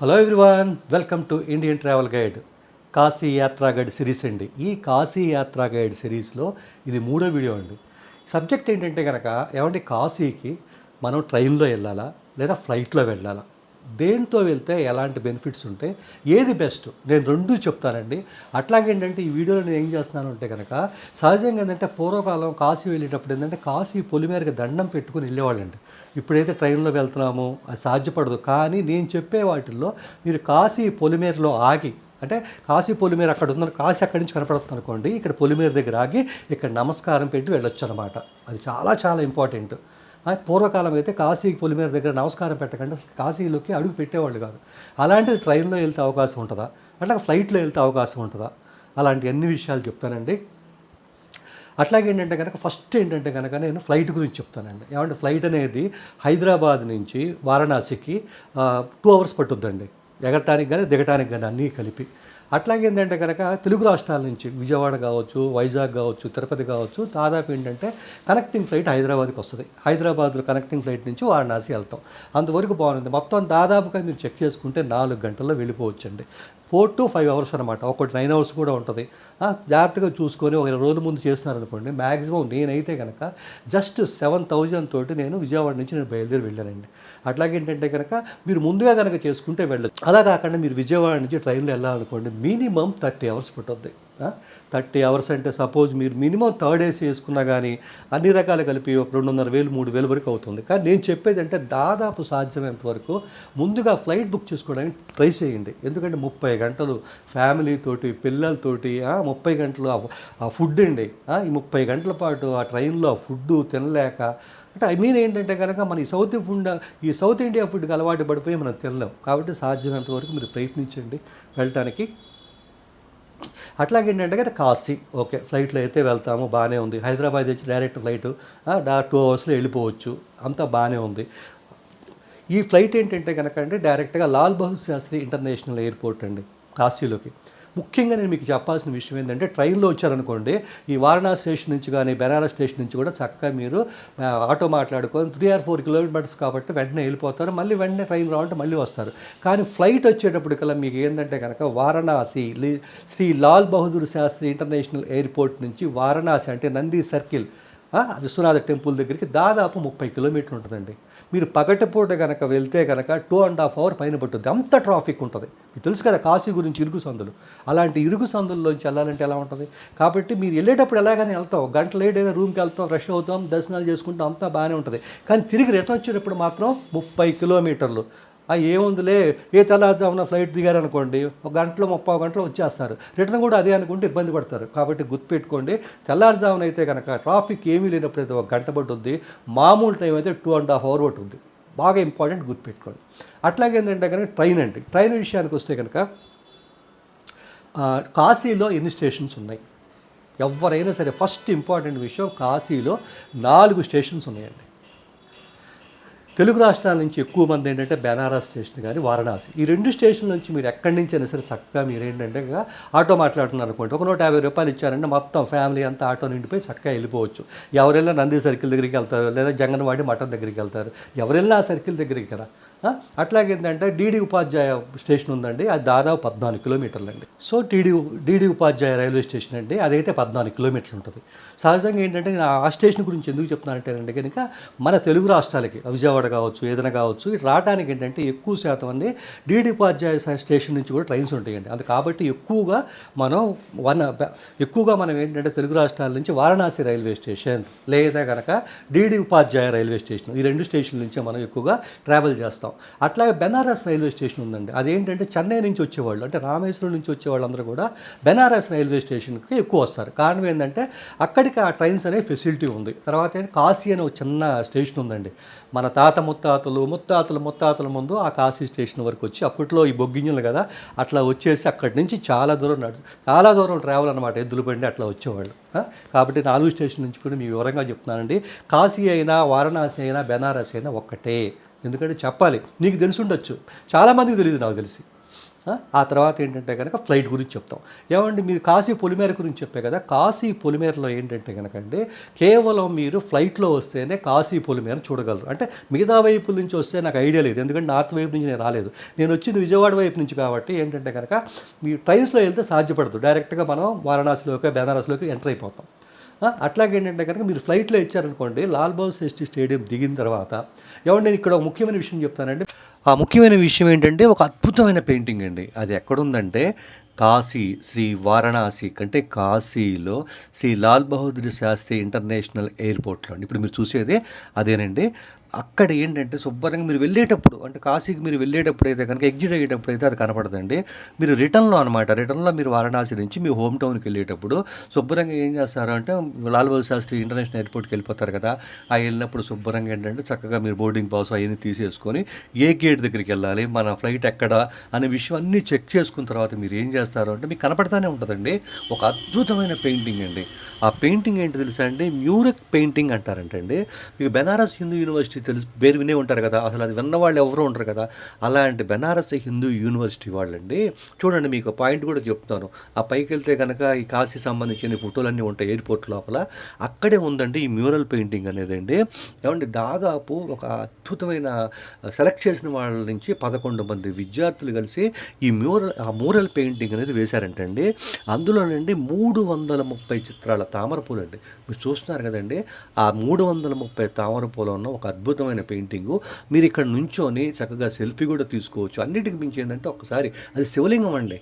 Hello everyone welcome to Indian travel guide Kashi yatra guide series అండి. ఈ Kashi యాత్రా guide సిరీస్లో ఇది మూడో వీడియో అండి. సబ్జెక్ట్ ఏంటంటే కనుక ఏమంటే కాశీకి మనం ట్రైన్లో వెళ్ళాలా లేదా ఫ్లైట్లో వెళ్ళాలా? దేంతో వెళ్తే ఎలాంటి బెనిఫిట్స్ ఉంటాయి ఏది బెస్ట్? నేను రెండూ చెప్తానండి. అట్లాగేంటంటే ఈ వీడియోలో నేను ఏం చేస్తున్నాను అంటే కనుక సహజంగా ఏంటంటే పూర్వకాలం కాశీ వెళ్ళేటప్పుడు ఏంటంటే కాశీ పొలిమేరకి దండం పెట్టుకుని వెళ్ళేవాళ్ళండి. ఇప్పుడైతే ట్రైన్లో వెళ్తున్నామో అది సాధ్యపడదు. కానీ నేను చెప్పే వాటిల్లో మీరు కాశీ పొలిమేరలో ఆగి అంటే కాశీ పొలిమేర అక్కడ ఉందని కాశీ అక్కడి నుంచి కనపడుతుంది అనుకోండి ఇక్కడ పొలిమేర దగ్గర ఆగి ఇక్కడ నమస్కారం పెట్టి వెళ్ళొచ్చు అనమాట అది చాలా చాలా ఇంపార్టెంట్. పూర్వకాలం అయితే కాశీకి పొలిమేర దగ్గర నమస్కారం పెట్టకుండా. కాశీలోకి అడుగు పెట్టేవాళ్ళు కాదు. అలాంటిది ట్రైన్లో వెళ్తే అవకాశం ఉంటుందా? అట్లా ఫ్లైట్లో వెళ్తే అవకాశం ఉంటుందా? అలాంటి అన్ని విషయాలు చెప్తానండి. అట్లాగే ఏంటంటే కనుక ఫస్ట్ ఏంటంటే కనుక నేను ఫ్లైట్ గురించి చెప్తానండి. ఏమంటే ఫ్లైట్ అనేది హైదరాబాద్ నుంచి వారణాసికి టూ అవర్స్ పట్టుద్దండి. ఎగటానికి కానీ దిగటానికి కానీ అన్నీ కలిపి. అట్లాగే ఏంటంటే కనుక తెలుగు రాష్ట్రాల నుంచి విజయవాడ కావచ్చు వైజాగ్ కావచ్చు తిరుపతి కావచ్చు దాదాపు ఏంటంటే కనెక్టింగ్ ఫ్లైట్ హైదరాబాద్కి వస్తుంది. హైదరాబాద్లో కనెక్టింగ్ ఫ్లైట్ నుంచి వారణాసి వెళ్తాం. అంతవరకు బాగుంది. మొత్తం దాదాపుగా మీరు చెక్ చేసుకుంటే నాలుగు గంటల్లో వెళ్ళిపోవచ్చండి. ఫోర్ టు ఫైవ్ అవర్స్ అనమాట ఒకటి నైన్ అవర్స్ కూడా ఉంటుంది. జాగ్రత్తగా చూసుకొని ఒక రోజుల ముందు చేస్తున్నారనుకోండి మ్యాక్సిమం నేనైతే కనుక జస్ట్ సెవెన్ థౌజండ్ తోటి నేను విజయవాడ నుంచి నేను బయలుదేరి వెళ్ళానండి. అట్లాగే ఏంటంటే కనుక మీరు ముందుగా కనుక చేసుకుంటే వెళ్ళచ్చు. అలా కాకుండా మీరు విజయవాడ నుంచి ట్రైన్లో వెళ్ళాలనుకోండి మినిమం థర్టీ అవర్స్ పట్టుద్ది. థర్టీ అవర్స్ అంటే సపోజ్ మీరు మినిమం థర్డ్ ఏసీ వేసుకున్నా కానీ అన్ని రకాలు కలిపి ఒక రెండున్నర వేలు మూడు వేలు వరకు అవుతుంది. కానీ నేను చెప్పేది అంటే దాదాపు సాధ్యమైనంత వరకు ముందుగా ఫ్లైట్ బుక్ చేసుకోవడానికి ట్రై చేయండి. ఎందుకంటే ముప్పై గంటలు ఫ్యామిలీతోటి పిల్లలతోటి ముప్పై గంటలు ఆ- ఆ ఫుడ్ అండి. ఈ ముప్పై గంటల పాటు ఆ ట్రైన్లో ఆ ఫుడ్ తినలేక అంటే ఐ మీన్ ఏంటంటే కనుక మన ఈ సౌత్ ఫుడ్ ఈ సౌత్ ఇండియా ఫుడ్కి అలవాటు పడిపోయి మనం తినలేం. కాబట్టి సాధ్యమైనంత వరకు మీరు ప్రయత్నించండి. వెళ్ళటానికి అట్లాగే ఏంటంటే కదా కాశీ. ఓకే ఫ్లైట్లో అయితే వెళ్తాము బాగానే ఉంది. హైదరాబాద్ వచ్చి డైరెక్ట్ ఫ్లైట్ టూ అవర్స్లో వెళ్ళిపోవచ్చు. అంతా బాగానే ఉంది. ఈ ఫ్లైట్ ఏంటంటే కనుక అంటే డైరెక్ట్గా లాల్ బహదూర్ శాస్త్రి ఇంటర్నేషనల్ ఎయిర్పోర్ట్ అండి కాశీలోకి. ముఖ్యంగా నేను మీకు చెప్పాల్సిన విషయం ఏంటంటే ట్రైన్లో వచ్చారనుకోండి ఈ వారణాసి స్టేషన్ నుంచి కానీ బెనారస్ స్టేషన్ నుంచి కూడా చక్కగా మీరు ఆటో మాట్లాడుకొని త్రీ ఆర్ ఫోర్ కిలోమీటర్స్ కాబట్టి వెంటనే వెళ్ళిపోతారు. మళ్ళీ వెంటనే ట్రైన్ రావాలంటే మళ్ళీ వస్తారు. కానీ ఫ్లైట్ వచ్చేటప్పటికల్లా మీకు ఏంటంటే కనుక వారణాసి శ్రీ లాల్ బహదూర్ శాస్త్రి ఇంటర్నేషనల్ ఎయిర్పోర్ట్ నుంచి వారణాసి అంటే నంది సర్కిల్ విశ్వనాథ టెంపుల్ దగ్గరికి దాదాపు ముప్పై కిలోమీటర్లు ఉంటుందండి. మీరు పగటిపూట కనుక వెళ్తే కనుక టూ అండ్ హాఫ్ అవర్ పైన పట్టుద్ది అంత ట్రాఫిక్ ఉంటుంది. మీకు తెలుసు కదా కాశీ గురించి ఇరుగు సందులు. అలాంటి ఇరుగు సందుల్లోంచి వెళ్ళాలంటే ఎలా ఉంటుంది? కాబట్టి మీరు వెళ్ళేటప్పుడు ఎలాగైనా వెళ్తాం గంట లేట్ అయినా రూమ్కి వెళ్తాం ఫ్రెష్ అవుతాం దర్శనాలు చేసుకుంటాం అంతా బాగానే ఉంటుంది. కానీ తిరిగి రిటర్న్ వచ్చేటప్పుడు మాత్రం ముప్పై కిలోమీటర్లు. ఏముందిలే ఏ తెల్లారుజామున ఫ్లైట్ దిగారనుకోండి ఒక గంటలో ముప్పై గంటలో వచ్చేస్తారు. రిటర్న్ కూడా అదే అనుకుంటే ఇబ్బంది పడతారు. కాబట్టి గుర్తుపెట్టుకోండి తెల్లారుజామున అయితే కనుక ట్రాఫిక్ ఏమీ లేనప్పుడు అయితే ఒక గంట పట్టుద్ది మామూలు టైం అయితే టూ అండ్ హాఫ్ అవర్ పట్టుద్ది బాగా ఇంపార్టెంట్ గుర్తుపెట్టుకోండి. అట్లాగే ఏంటంటే కనుక ట్రైన్ అండి. ట్రైన్ విషయానికి వస్తే కనుక కాశీలో ఎన్ని స్టేషన్స్ ఉన్నాయి? ఎవరైనా సరే ఫస్ట్ ఇంపార్టెంట్ విషయం కాశీలో నాలుగు స్టేషన్స్ ఉన్నాయండి. తెలుగు రాష్ట్రాల నుంచి ఎక్కువ మంది ఏంటంటే బెనారస్ స్టేషన్ కానీ వారణాసి. ఈ రెండు స్టేషన్ల నుంచి మీరు ఎక్కడి నుంచి అయినా సరే చక్కగా మీరు ఏంటంటే ఆటో మాట్లాడుతున్నారు అనుకోండి. ఒక నూట యాభై రూపాయలు ఇచ్చారంటే మొత్తం ఫ్యామిలీ అంతా ఆటో నిండిపోయి చక్కగా వెళ్ళిపోవచ్చు. ఎవరెళ్ళినా నంది సర్కిల్ దగ్గరికి వెళ్తారు లేదా జంగన్వాడి మఠం దగ్గరికి వెళ్తారు. ఎవరెళ్ళినా ఆ సర్కిల్ దగ్గరికి కదా. అట్లాగేంటంటే డీడీ ఉపాధ్యాయ స్టేషన్ ఉందండి అది దాదాపు పద్నాలుగు కిలోమీటర్లు అండి so TD DD Upadhyaya railway station అండి అదైతే పద్నాలుగు కిలోమీటర్లు ఉంటుంది. సహజంగా ఏంటంటే నేను ఆ స్టేషన్ గురించి ఎందుకు చెప్తున్నానంటే కనుక మన తెలుగు రాష్ట్రాలకి విజయవాడ కావచ్చు ఏదైనా కావచ్చు ఇటు రావడానికి ఏంటంటే ఎక్కువ శాతం అండి డీడీ ఉపాధ్యాయ స్టేషన్ నుంచి కూడా ట్రైన్స్ ఉంటాయండి. అది కాబట్టి ఎక్కువగా మనం వన్ ఎక్కువగా మనం ఏంటంటే తెలుగు రాష్ట్రాల నుంచి వారణాసి రైల్వే స్టేషన్ లేదా కనుక డీడీ ఉపాధ్యాయ రైల్వే స్టేషన్ ఈ రెండు స్టేషన్ల నుంచే మనం ఎక్కువగా ట్రావెల్ చేస్తాం. అట్లాగే బెనారస్ రైల్వే స్టేషన్ ఉందండి. అదేంటంటే చెన్నై నుంచి వచ్చేవాళ్ళు అంటే రామేశ్వరం నుంచి వచ్చే వాళ్ళందరూ కూడా బెనారస్ రైల్వే స్టేషన్కి ఎక్కువ వస్తారు. కారణం ఏంటంటే అక్కడికి ఆ ట్రైన్స్ అనే ఫెసిలిటీ ఉంది. తర్వాత కాశీ అనే ఒక చిన్న స్టేషన్ ఉందండి. మన తాత ముత్తాతలు ముత్తాతలు ముత్తాతల ముందు ఆ కాశీ స్టేషన్ వరకు వచ్చి అప్పట్లో ఈ బొగ్గింజలు కదా అట్లా వచ్చేసి అక్కడి నుంచి చాలా దూరం నడు చాలా దూరం ట్రావెల్ అనమాట ఎద్దులు బండి అట్లా వచ్చేవాళ్ళు. కాబట్టి నాలుగు స్టేషన్ నుంచి కూడా మీ వివరంగా చెప్తున్నానండి. కాశీ అయినా వారణాసి అయినా బెనారస్ అయినా ఒక్కటే. ఎందుకంటే చెప్పాలి. నీకు తెలిసి ఉండొచ్చు. చాలామందికి తెలియదు నాకు తెలిసి. ఆ, తర్వాత ఏంటంటే కనుక ఫ్లైట్ గురించి చెప్తాం. ఏమండి మీరు కాశీ పొలిమేర గురించి చెప్పే కదా? కాశీ పొలిమేరలో ఏంటంటే కనుక అంటే కేవలం మీరు ఫ్లైట్లో వస్తేనే కాశీ పొలిమేర చూడగలరు. అంటే మిగతా వైపు నుంచి వస్తే నాకు ఐడియా లేదు. ఎందుకంటే నార్త్ వైపు నుంచి నేను రాలేదు. నేను వచ్చింది విజయవాడ వైపు నుంచి కాబట్టి ఏంటంటే కనుక మీ ట్రైన్స్లో వెళ్తే సాధ్యపడదు. డైరెక్ట్గా మనం వారణాసిలోకి బెనారస్లోకి ఎంటర్ అయిపోతాం. అట్లాగే ఏంటంటే కనుక మీరు ఫ్లైట్లో ఇచ్చారనుకోండి లాల్ బహదూర్ శాస్త్రి స్టేడియం దిగిన తర్వాత ఏమంటే నేను ఇక్కడ ఒక ముఖ్యమైన విషయం చెప్తానండి ఆ ముఖ్యమైన విషయం ఏంటంటే ఒక అద్భుతమైన పెయింటింగ్ అండి. అది ఎక్కడుందంటే కాశీ శ్రీ వారణాసి అంటే కాశీలో శ్రీ లాల్ బహదూర్ శాస్త్రి ఇంటర్నేషనల్ ఎయిర్పోర్ట్లో అండి. ఇప్పుడు మీరు చూసేది అదేనండి. అక్కడ ఏంటంటే శుభ్రంగా మీరు వెళ్ళేటప్పుడు అంటే కాశీకి మీరు వెళ్ళేటప్పుడు అయితే కనుక ఎగ్జిట్ అయ్యేటప్పుడు అయితే అది కనపడదండి. మీరు రిటర్న్లో అనమాట రిటర్న్లో మీరు వారణాసి నుంచి మీ హోమ్ టౌన్కి వెళ్ళేటప్పుడు శుభ్రంగా ఏం చేస్తారు అంటే లాల్ బహదూర్ శాస్త్రి ఇంటర్నేషనల్ ఎయిర్పోర్ట్కి వెళ్ళిపోతారు కదా ఆ వెళ్ళినప్పుడు శుభ్రంగా ఏంటంటే చక్కగా మీరు బోర్డింగ్ పాస్ అవన్నీ తీసేసుకొని ఏ గేట్ దగ్గరికి వెళ్ళాలి మన ఫ్లైట్ ఎక్కడ అనే విషయం అన్నీ చెక్ చేసుకున్న తర్వాత మీరు ఏం చేస్తారు అంటే మీకు కనపడతానే ఉంటుందండి. ఒక అద్భుతమైన పెయింటింగ్ అండి. ఆ పెయింటింగ్ ఏంటి తెలుసా అండి? మ్యూరక్ పెయింటింగ్ అంటారంటండి. మీకు బెనారస్ హిందూ యూనివర్సిటీ తెలుసు పేరు వినే ఉంటారు కదా. అసలు అది విన్న వాళ్ళు ఎవరు ఉంటారు కదా. అలాంటి బెనారస్ హిందూ యూనివర్సిటీ వాళ్ళండి. చూడండి మీకు పాయింట్ కూడా చెప్తాను. ఆ పైకి వెళ్తే కనుక ఈ కాశీ సంబంధించిన ఫోటోలన్నీ ఉంటాయి ఎయిర్పోర్ట్ లోపల. అక్కడే ఉందండి ఈ మ్యూరల్ పెయింటింగ్ అనేది అండి ఏమంటే దాదాపు ఒక అద్భుతమైన సెలెక్ట్ చేసిన వాళ్ళ నుంచి పదకొండు మంది విద్యార్థులు కలిసి ఈ మ్యూరల్ ఆ మ్యూరల్ పెయింటింగ్ అనేది వేశారంటండి. అందులోనండి మూడు వందల ముప్పై చిత్రాల తామర పూలు అండి మీరు చూస్తున్నారు కదండి ఆ మూడు వందల ముప్పై తామర పూలు ఉన్న ఒక అద్భుతమైన పెయింటింగు. మీరు ఇక్కడ నుంచొని చక్కగా సెల్ఫీ కూడా తీసుకోవచ్చు. అన్నిటికి మించి ఏంటంటే ఒకసారి అది శివలింగం అండి.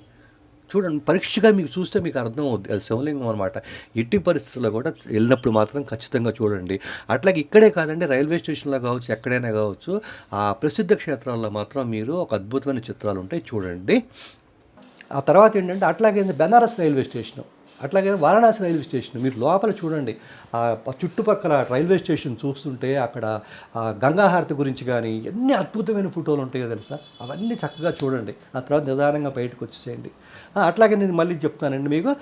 చూడండి పరీక్షగా మీకు చూస్తే మీకు అర్థం అవుద్ది అది శివలింగం అనమాట ఎట్టి పరిస్థితుల్లో కూడా వెళ్ళినప్పుడు మాత్రం ఖచ్చితంగా చూడండి. అట్లాగే ఇక్కడే కాదండి రైల్వే స్టేషన్లో కావచ్చు ఎక్కడైనా కావచ్చు ఆ ప్రసిద్ధ క్షేత్రాల్లో మాత్రం మీరు ఒక అద్భుతమైన చిత్రాలు ఉంటాయి చూడండి. ఆ తర్వాత ఏంటంటే అట్లాగే బెనారస్ రైల్వే స్టేషన్. అట్లాగే వారణాసి రైల్వే స్టేషన్ మీరు లోపల చూడండి. ఆ చుట్టుపక్కల రైల్వే స్టేషన్ చూస్తుంటే అక్కడ ఆ గంగాహారతి గురించి కానీ ఎన్ని అద్భుతమైన ఫోటోలు ఉంటాయో తెలుసా? అవన్నీ చక్కగా చూడండి. ఆ తర్వాత నిదానంగా బయటకు వచ్చేసేయండి. అట్లాగే నేను మళ్ళీ చెప్తానండి మీకు.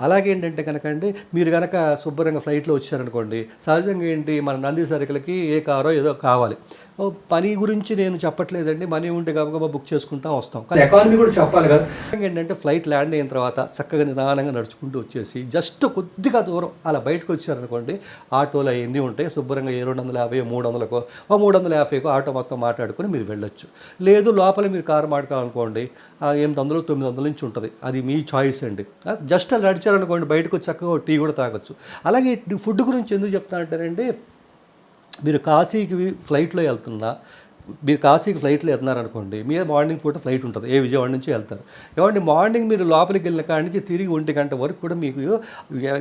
అలాగే ఏంటంటే కనుక అండి మీరు కనుక శుభ్రంగా ఫ్లైట్లో వచ్చారనుకోండి సహజంగా ఏంటి మన నంది సరుకులకి ఏ కారో ఏదో కావాలి. ఓ పని గురించి నేను చెప్పట్లేదండి మనీ ఉంటే గబగబా బుక్ చేసుకుంటాం వస్తాం. కానీ ఎకానమీ కూడా చెప్పాలి కదా. ఏంటంటే ఫ్లైట్ ల్యాండ్ అయిన తర్వాత చక్కగా నిదానంగా నడుచుకుంటూ వచ్చేసి జస్ట్ కొద్దిగా దూరం అలా బయటకు వచ్చారనుకోండి ఆటోలు అవన్నీ ఉంటాయి శుభ్రంగా ఏ రెండు వందల యాభై మూడు వందలకో మూడు వందల యాభైకో ఆటో మొత్తం మాట్లాడుకొని మీరు వెళ్ళొచ్చు. లేదు లోపల మీరు కారు మాట్లాడుకోవాలనుకోండి ఆ ఎనిమిది వందలు తొమ్మిది వందల నుంచి ఉంటుంది. అది మీ చాయిస్ అండి. జస్ట్ అలా నడిచారనుకోండి బయటకు చక్కగా టీ కూడా తాగొచ్చు. అలాగే ఫుడ్ గురించి ఎందుకు చెప్తా అంటారంటే మీరు కాశీకి ఫ్లైట్లో వెళ్తున్నా మీరు కాశీకి ఫ్లైట్లో వెళ్తున్నారనుకోండి మీరు మార్నింగ్ పూట ఫ్లైట్ ఉంటుంది. ఏ విజయవాడ నుంచి వెళ్తారు. ఏమంటే మార్నింగ్ మీరు లోపలికి వెళ్ళిన కాడి నుంచి తిరిగి ఒంటి గంట వరకు కూడా మీకు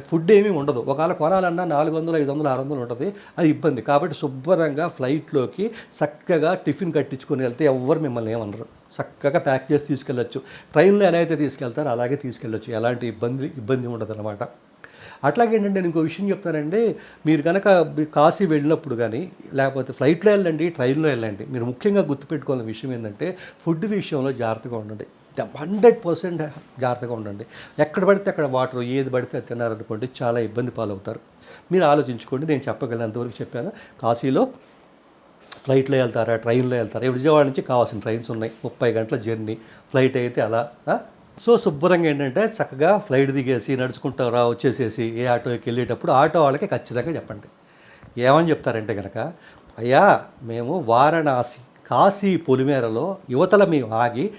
ఫుడ్ ఏమీ ఉండదు. ఒకవేళ కొనాలన్నా నాలుగు వందలు ఐదు వందలు ఆరు వందలు ఉంటుంది. అది ఇబ్బంది. కాబట్టి శుభ్రంగా ఫ్లైట్లోకి చక్కగా టిఫిన్ కట్టించుకొని వెళ్తే ఎవ్వరు మిమ్మల్ని ఏమనరు. చక్కగా ప్యాక్ చేసి తీసుకెళ్ళచ్చు. ట్రైన్లో ఎలా అయితే తీసుకెళ్తారో అలాగే తీసుకెళ్ళచ్చు. ఎలాంటి ఇబ్బంది ఇబ్బంది ఉండదు అనమాట అట్లాగే ఏంటంటే నేను ఇంకో విషయం చెప్తానండి. మీరు కనుక మీ కాశీ వెళ్ళినప్పుడు కానీ లేకపోతే ఫ్లైట్లో వెళ్ళండి ట్రైన్లో వెళ్ళండి మీరు ముఖ్యంగా గుర్తుపెట్టుకోవాల్సిన విషయం ఏంటంటే ఫుడ్ విషయంలో జాగ్రత్తగా ఉండండి. హండ్రెడ్ పర్సెంట్ జాగ్రత్తగా ఉండండి. ఎక్కడ పడితే అక్కడ వాటర్ ఏది పడితే అది తిన్నారనుకోండి చాలా ఇబ్బంది పాలవుతారు. మీరు ఆలోచించుకోండి నేను చెప్పగలిగినంతవరకు చెప్పాను. కాశీలో ఫ్లైట్లో వెళ్తారా ట్రైన్లో వెళ్తారా? విజయవాడ నుంచి కావాల్సిన ట్రైన్స్ ఉన్నాయి. ముప్పై గంటల జర్నీ ఫ్లైట్ అయితే అలా సో శుభ్రంగా ఏంటంటే చక్కగా ఫ్లైట్ దిగేసి నడుచుకుంటూ రా వచ్చేసేసి ఏ ఆటోకి వెళ్ళేటప్పుడు ఆటో వాళ్ళకి ఖచ్చితంగా చెప్పండి. ఏమని చెప్తారంటే కనుక అయ్యా మేము వారణాసి కాశీ పొలిమేరలో యువతల మేము ఆగి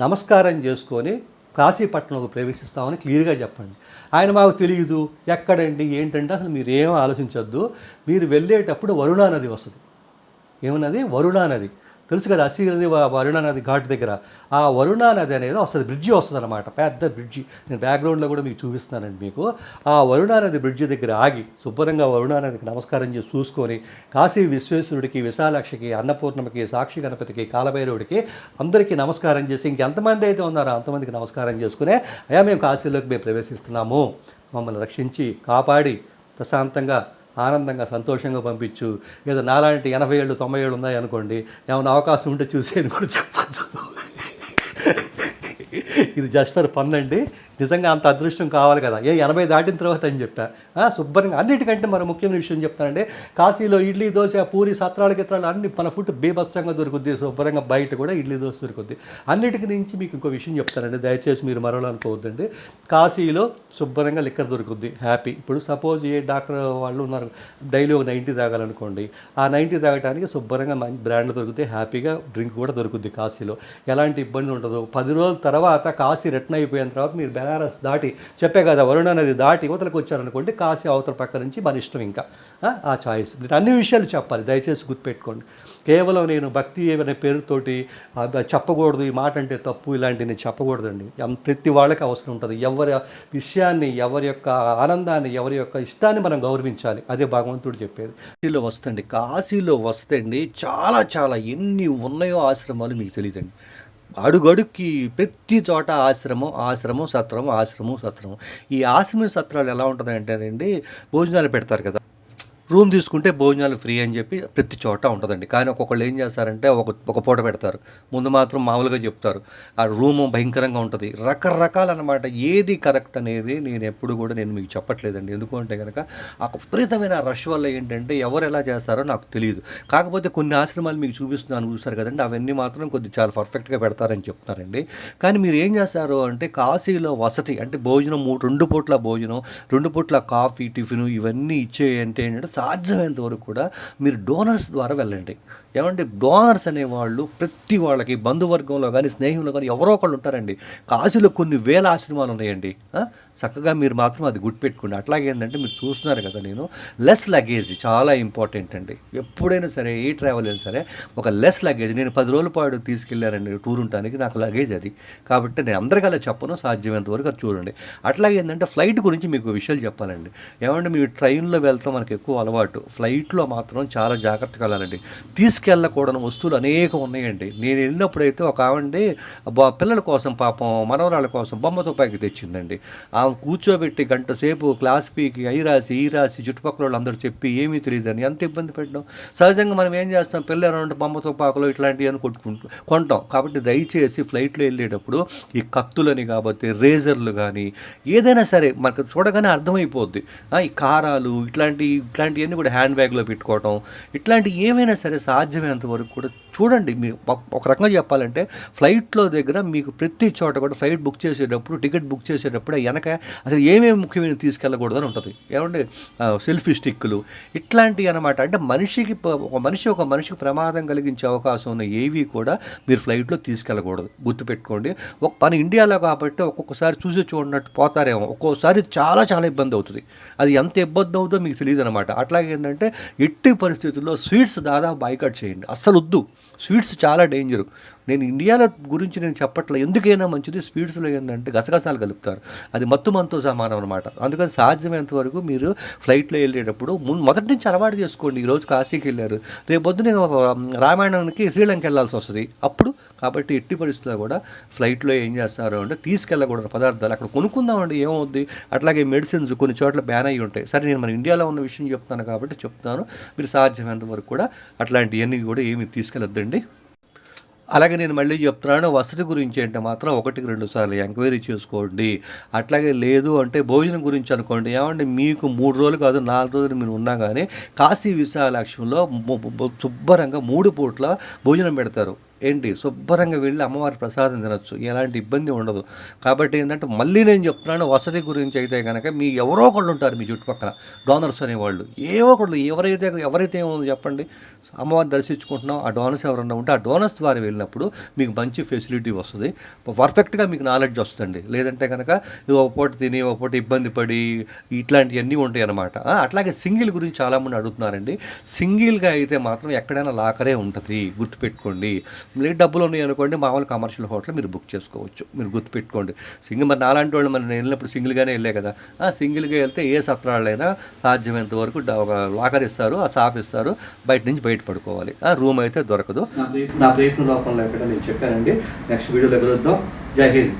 నమస్కారం చేసుకొని కాశీపట్నంలో ప్రవేశిస్తామని క్లియర్గా చెప్పండి. ఆయన మాకు తెలియదు ఎక్కడండి ఏంటంటే అసలు మీరు ఏం ఆలోచించొద్దు. మీరు వెళ్ళేటప్పుడు వరుణా నది వస్తుంది. ఏమన్నది? వరుణా నది. తెలుసు కదా అసీ నది నది ఘాట్ దగ్గర. ఆ వరుణా నది అనేది వస్తుంది బ్రిడ్జి వస్తుంది అనమాట పెద్ద బ్రిడ్జి. నేను బ్యాక్గ్రౌండ్లో కూడా మీకు చూపిస్తున్నానండి మీకు. ఆ వరుణానది బ్రిడ్జి దగ్గర ఆగి శుభ్రంగా వరుణానదికి నమస్కారం చేసి చూసుకొని కాశీ విశ్వేశ్వరుడికి విశాలాక్షికి అన్నపూర్ణమికి సాక్షి గణపతికి కాలభైరవుడికి అందరికీ నమస్కారం చేసి ఇంకెంతమంది అయితే ఉన్నారో అంతమందికి నమస్కారం చేసుకునే అయ్యా మేము కాశీలోకి మేము ప్రవేశిస్తున్నాము. మమ్మల్ని రక్షించి కాపాడి ప్రశాంతంగా ఆనందంగా సంతోషంగా పంపించు. ఏదో నాలాంటి ఎనభై ఏళ్ళు తొంభై ఏళ్ళు ఉన్నాయి అనుకోండి ఏమైనా అవకాశం ఉంటే చూసేయని కూడా చెప్పచ్చు. ఇది జస్ట్ ఫర్ ఫన్ అండి. నిజంగా అంత అదృష్టం కావాలి కదా. ఏ ఎనభై దాటిన తర్వాత అని చెప్పా. శుభ్రంగా అన్నిటికంటే మరి ముఖ్యమైన విషయం చెప్తానంటే కాశీలో ఇడ్లీ దోశ పూరి సత్రాలు గిత్రాలు అన్ని మన ఫుడ్ బీభత్సంగా దొరుకుద్ది. శుభ్రంగా బయట కూడా ఇడ్లీ దోశ దొరుకుద్ది. అన్నిటికి నుంచి మీకు ఇంకో విషయం చెప్తానండి. దయచేసి మీరు మరవాలనుకోవద్దండి కాశీలో శుభ్రంగా లిక్కర్ దొరుకుద్ది. హ్యాపీ. ఇప్పుడు సపోజ్ ఏ డాక్టర్ వాళ్ళు ఉన్నారు. డైలీ ఒక నైంటీ తాగాలనుకోండి. ఆ నైంటీ తాగడానికి శుభ్రంగా మంచి బ్రాండ్ దొరుకుతాయి హ్యాపీగా డ్రింక్ కూడా దొరుకుద్ది కాశీలో. ఎలాంటి ఇబ్బంది ఉండదు. పది రోజుల తర్వాత కాశీ రిటర్న్ అయిపోయిన తర్వాత మీరు బెనారస్ దాటి చెప్పే కదా వరుణ నది దాటి యువతలకు వచ్చారనుకోండి కాశీ అవతల పక్క నుంచి మన ఇష్టం ఇంకా ఆ, చాయిస్ అన్ని విషయాలు చెప్పాలి దయచేసి గుర్తుపెట్టుకోండి. కేవలం నేను భక్తి అనే పేరుతోటి చెప్పకూడదు ఈ మాట అంటే తప్పు ఇలాంటివి చెప్పకూడదండి. ప్రతి వాళ్ళకి అవసరం ఉంటుంది. ఎవరి విషయాన్ని ఎవరి యొక్క ఆనందాన్ని ఎవరి యొక్క ఇష్టాన్ని మనం గౌరవించాలి. అదే భగవంతుడు చెప్పేది. కాశీలో వస్తండి కాశీలో వస్తండి చాలా చాలా ఎన్ని ఉన్నాయో ఆశ్రమాలు మీకు తెలియదండి. అడుగడుక్కి ప్రతి చోట ఆశ్రమం ఆశ్రమం సత్రం ఆశ్రమం సత్రం. ఈ ఆశ్రమ సత్రాలు ఎలా ఉంటుందంటేనండి భోజనాలు పెడతారు కదా. రూమ్ తీసుకుంటే భోజనాలు ఫ్రీ అని చెప్పి ప్రతి చోట ఉంటుందండి. కానీ ఒక్కొక్కళ్ళు ఏం చేస్తారంటే ఒక ఒక పూట పెడతారు. ముందు మాత్రం మామూలుగా చెప్తారు. ఆ రూము భయంకరంగా ఉంటుంది. రకరకాల అనమాట ఏది కరెక్ట్ అనేది నేను ఎప్పుడు కూడా నేను మీకు చెప్పట్లేదండి. ఎందుకంటే కనుక ఆ విపరీతమైన రష్ వల్ల ఏంటంటే ఎవరు ఎలా చేస్తారో నాకు తెలియదు కాకపోతే కొన్ని ఆశ్రమాలు మీకు చూపిస్తున్నాను చూస్తారు కదండి. అవన్నీ మాత్రం కొద్ది చాలా పర్ఫెక్ట్గా పెడతారని చెప్తున్నారండి. కానీ మీరు ఏం చేస్తారు అంటే కాశీలో వసతి అంటే భోజనం రెండు పూట్ల భోజనం రెండు పూట్ల కాఫీ టిఫిన్ ఇవన్నీ ఇచ్చే అంటే ఏంటంటే సాధ్యమైనంత వరకు కూడా మీరు డోనర్స్ ద్వారా వెళ్ళండి. ఏమంటే డోనర్స్ అనేవాళ్ళు ప్రతి వాళ్ళకి బంధువర్గంలో కానీ స్నేహంలో కానీ ఎవరో ఒకళ్ళు ఉంటారండి. కాశీలో కొన్ని వేల ఆశ్రమాలు ఉన్నాయండి. చక్కగా మీరు మాత్రం అది గుర్తుపెట్టుకోండి. అట్లాగే ఏంటంటే మీరు చూస్తున్నారు కదా నేను లెస్ లగేజ్ చాలా ఇంపార్టెంట్ అండి. ఎప్పుడైనా సరే ఏ ట్రావెల్ అయినా సరే ఒక లెస్ లగేజ్ నేను పది రోజుల పాటు తీసుకెళ్ళారండి టూర్ ఉండటానికి నాకు లగేజ్ అది. కాబట్టి నేను అందరికీ అలా చెప్పను సాధ్యమైనంత వరకు అది చూడండి. అట్లాగే ఏంటంటే ఫ్లైట్ గురించి మీకు విషయాలు చెప్పాలండి. ఏమంటే మీరు ట్రైన్లో వెళ్తాం మనకు ఎక్కువ అలవాటు. ఫ్లైట్లో మాత్రం చాలా జాగ్రత్తగా వెళ్ళాలండి. తీసుకెళ్ళకూడని వస్తువులు అనేకం ఉన్నాయండి. నేను వెళ్ళినప్పుడైతే ఒక ఆవండి పిల్లల కోసం పాపం మనవరాళ్ళ కోసం బొమ్మ తుపాకి తెచ్చిందండి. ఆమె కూర్చోబెట్టి గంట సేపు క్లాస్ పీకి ఐ రాసి ఈ రాసి చుట్టుపక్కల వాళ్ళు అందరూ చెప్పి ఏమీ తెలియదని ఎంత ఇబ్బంది పెట్టడం. సహజంగా మనం ఏం చేస్తాం? పిల్లలు అంటే బొమ్మ తుపాకులు ఇట్లాంటివి అని కొట్టుకుంటూ కొంటాం. కాబట్టి దయచేసి ఫ్లైట్లో వెళ్ళేటప్పుడు ఈ కత్తులని కాబట్టి రేజర్లు కానీ ఏదైనా సరే మనకు చూడగానే అర్థమైపోద్ది. ఈ కారాలు ఇట్లాంటి ఇలాంటివన్నీ కూడా హ్యాండ్ బ్యాగ్లో పెట్టుకోవటం ఇట్లాంటి ఏమైనా సరే సాధ్యమైనంత వరకు కూడా చూడండి మీరు ఒక- రకంగా చెప్పాలంటే ఫ్లైట్లో దగ్గర మీకు ప్రతి చోట కూడా ఫ్లైట్ బుక్ చేసేటప్పుడు టికెట్ బుక్ చేసేటప్పుడు వెనక అసలు ఏమేమి ముఖ్యమైన తీసుకెళ్ళకూడదని ఉంటుంది. ఏమంటే సెల్ఫీ స్టిక్కులు ఇట్లాంటివి అనమాట అంటే మనిషికి ఒక మనిషి ఒక మనిషికి ప్రమాదం కలిగించే అవకాశం ఉన్న ఏవి కూడా మీరు ఫ్లైట్లో తీసుకెళ్ళకూడదు. గుర్తుపెట్టుకోండి ఒక మన ఇండియాలో కాబట్టి ఒక్కొక్కసారి చూసి చూడనట్టు పోతారేమో. ఒక్కోసారి చాలా చాలా ఇబ్బంది అవుతుంది. అది ఎంత ఇబ్బంది అవుతుందో మీకు తెలియదు అనమాట అట్లాగే ఏంటంటే ఎట్టి పరిస్థితుల్లో స్వీట్స్ దాదాపు బాయ్కట్ చేయండి. అస్సలు వద్దు. స్వీట్స్ చాలా డేంజర్. నేను ఇండియాలో గురించి నేను చెప్పట్లేదు ఎందుకైనా మంచిది స్వీట్స్లో ఏంటంటే గసగసాలు కలుపుతారు. అది మత్తు మనతో సమానం అనమాట అందుకని సాధ్యమైనంత వరకు మీరు ఫ్లైట్లో వెళ్ళేటప్పుడు ముందు మొదటి నుంచి అలవాటు చేసుకోండి. ఈరోజు కాశీకి వెళ్ళారు. రేపొద్దు నేను రామాయణానికి శ్రీలంక వెళ్ళాల్సి వస్తుంది. అప్పుడు కాబట్టి ఎట్టి పరిస్థితుల్లో కూడా ఫ్లైట్లో ఏం చేస్తారు అంటే తీసుకెళ్ళకూడదు పదార్థాలు. అక్కడ కొనుక్కుందామండి ఏమవుద్ది? అట్లాగే మెడిసిన్స్ కొన్ని చోట్ల బ్యాన్ అయ్యి ఉంటాయి. సరే నేను మన ఇండియాలో ఉన్న విషయం చెప్తాను కాబట్టి చెప్తాను. మీరు సాధ్యమైనంత వరకు కూడా అట్లాంటివన్నీ కూడా ఏమి తీసుకెళ్ళొద్దండి. అలాగే నేను మళ్ళీ చెప్తున్నాను వసతి గురించి అంటే మాత్రం ఒకటికి రెండు సార్లు ఎంక్వైరీ చేసుకోండి. అట్లాగే లేదు అంటే భోజనం గురించి అనుకోండి. ఏమంటే మీకు మూడు రోజులు కాదు నాలుగు రోజులు మీరు ఉన్నా కానీ కాశీ విశాలాక్షంలో శుభ్రంగా మూడు పూట్ల భోజనం పెడతారు. ఏంటి? శుభ్రంగా వెళ్ళి అమ్మవారి ప్రసాదం తినొచ్చు. ఎలాంటి ఇబ్బంది ఉండదు. కాబట్టి ఏంటంటే మళ్ళీ నేను చెప్తున్నాను వసతి గురించి అయితే కనుక మీ ఎవరో ఒకళ్ళు ఉంటారు మీ చుట్టుపక్కల డోనర్స్ అనేవాళ్ళు. ఏవో ఒకళ్ళు ఎవరైతే ఎవరైతే ఏముందో చెప్పండి? అమ్మవారిని దర్శించుకుంటున్నాం ఆ డోనర్స్ ఎవరన్నా ఉంటే ఆ డోనర్స్ ద్వారా వెళ్ళినప్పుడు మీకు మంచి ఫెసిలిటీ వస్తుంది. పర్ఫెక్ట్గా మీకు నాలెడ్జ్ వస్తుంది లేదంటే కనుక ఒక పూట తిని ఒక పూట ఇబ్బంది పడి ఇట్లాంటివన్నీ ఉంటాయి అన్నమాట. అట్లాగే సింగిల్ గురించి చాలామంది అడుగుతున్నారండి. సింగిల్గా అయితే మాత్రం ఎక్కడైనా లాకరే ఉంటుంది. గుర్తుపెట్టుకోండి. లేదు డబ్బులు ఉన్నాయి అనుకోండి మామూలు కమర్షియల్ హోటల్ మీరు బుక్ చేసుకోవచ్చు. మీరు గుర్తుపెట్టుకోండి. సింగిల్ మరి నాలాంటి వాళ్ళు మనం వెళ్ళినప్పుడు సింగిల్గానే వెళ్ళే కదా. ఆ సింగిల్గా వెళ్తే ఏ సత్రాలైనా సాధ్యమైనంత వరకు ఒక లాకర్ ఇస్తారు ఆ చాప్ ఇస్తారు బయట నుంచి బయట పడుకోవాలి. ఆ రూమ్ అయితే దొరకదు. నా ప్రయత్నం లోపల ఎక్కడ నేను చెప్పానండి. నెక్స్ట్ వీడియోలో కలుద్దాం. జై హింద్.